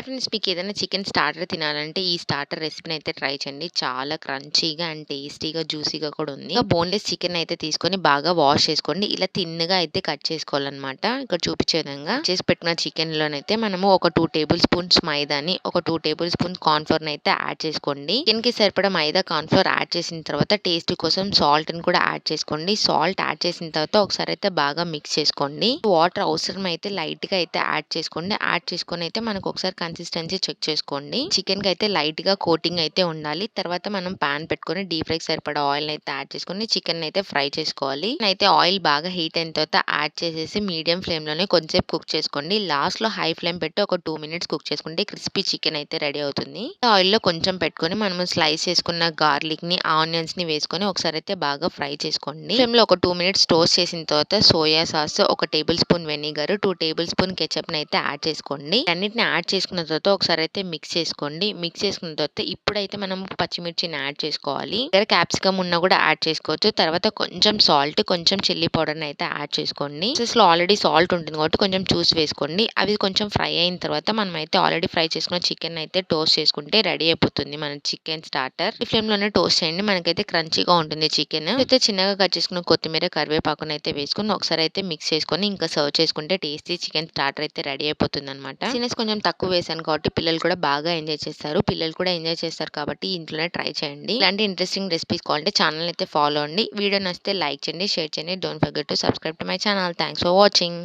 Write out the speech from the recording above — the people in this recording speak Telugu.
హాయ్ ఫ్రెండ్స్ మీకు ఏదైనా చికెన్ స్టార్టర్ తినాలంటే ఈ స్టార్టర్ రెసిపీని అయితే ట్రై చేయండి. చాలా క్రంచీగా అండ్ టేస్టీగా జ్యూసీగా కూడా ఉంది. బోన్లెస్ చికెన్ అయితే తీసుకొని బాగా వాష్ చేసుకోండి. ఇలా తిన్నగా అయితే కట్ చేసుకోవాలన్నమాట. ఇక్కడ చూపించే విధంగా చేసి పెట్టిన చికెన్ లోనైతే మనము ఒక టూ టేబుల్ స్పూన్స్ మైదాని ఒక two tablespoons cornflour అయితే యాడ్ చేసుకోండి. చికెన్కి సరిపడా మైదా కార్న్ ఫ్లోర్ యాడ్ చేసిన తర్వాత టేస్ట్ కోసం సాల్ట్ని కూడా యాడ్ చేసుకోండి. సాల్ట్ యాడ్ చేసిన తర్వాత ఒకసారి అయితే బాగా మిక్స్ చేసుకోండి. వాటర్ అవసరం అయితే లైట్గా అయితే యాడ్ చేసుకోండి. యాడ్ చేసుకొని అయితే మనకు ఒకసారి కన్సిస్టెన్సీ చెక్ చేసుకోండి. చికెన్కి అయితే లైట్గా కోటింగ్ అయితే ఉండాలి. తర్వాత మనం పాన్ పెట్టుకొని డీప్ ఫ్రై సరిపడా ఆయిల్ అయితే యాడ్ చేసుకొని చికెన్ అయితే ఫ్రై చేసుకోవాలి. అయితే ఆయిల్ బాగా హీట్ అయిన తర్వాత యాడ్ చేసేసి మీడియం ఫ్లేమ్లోనే కొంచెంసేపు కుక్ చేసుకోండి. లాస్ట్లో హై ఫ్లేమ్ పెట్టి ఒక టూ మినిట్స్ కుక్ చేసుకుంటే క్రిస్పీ చికెన్ అయితే రెడీ అవుతుంది. ఆయిల్లో కొంచెం పెట్టుకొని మనం స్లైస్ చేసుకున్న గార్లిక్ని ఆనియన్స్ని వేసుకొని ఒకసారి అయితే బాగా ఫ్రై చేసుకోండి. ఫ్లేమ్లో ఒక టూ మినిట్స్ టోస్ట్ చేసిన తర్వాత సోయా సాస్ ఒక tablespoon vinegar two tablespoon కెచప్ని అయితే యాడ్ చేసుకోండి. అన్నిటిని యాడ్ చేసుకున్న తర్వాత ఒకసారి అయితే మిక్స్ చేసుకోండి. మిక్స్ చేసుకున్న తర్వాత ఇప్పుడైతే మనం పచ్చిమిర్చిని యాడ్ చేసుకోవాలి. దగ్గర క్యాప్సికమ్ ఉన్నా కూడా యాడ్ చేసుకోవచ్చు. తర్వాత కొంచెం సాల్ట్ కొంచెం చిల్లీ పౌడర్ అయితే యాడ్ చేసుకోండి. లో ఆల్రెడీ సాల్ట్ ఉంటుంది కాబట్టి కొంచెం చూసి వేసుకోండి. అవి కొంచెం ఫ్రై అయిన తర్వాత మనం అయితే ఆల్రెడీ ఫ్రై చేసుకున్న చికెన్ అయితే టోస్ట్ చేసుకుంటే రెడీ అయిపోతుంది మన చికెన్ స్టార్టర్ ఈ ఫ్లేమ్లోనే టోస్ట్ చేయండి. మనకైతే క్రంచీగా ఉంటుంది చికెన్ అయితే చిన్నగా కట్ చేసుకున్న కొత్తిమీర కరివేపాకును అయితే వేసుకుని ఒకసారి అయితే మిక్స్ చేసుకొని ఇంకా సర్వ్ చేసుకుంటే టేస్టీ చికెన్ స్టార్టర్ అయితే రెడీ అయిపోతుంది అనమాట కొంచెం తక్కువ వేశాను కాబట్టి పిల్లలు కూడా బాగా ఎంజాయ్ చేస్తారు. పిల్లలు కూడా ఎంజాయ్ చేస్తారు కాబట్టి ఇంట్లోనే ట్రై చేయండి. ఇలాంటి ఇంట్రెస్టింగ్ రెసిపీస్ కావాలంటే ఛానల్ అయితే ఫాలో అండి. వీడియో నచ్చితే లైక్ చేయండి షేర్ చేయండి. Don't forget to subscribe to my channel thanks for watching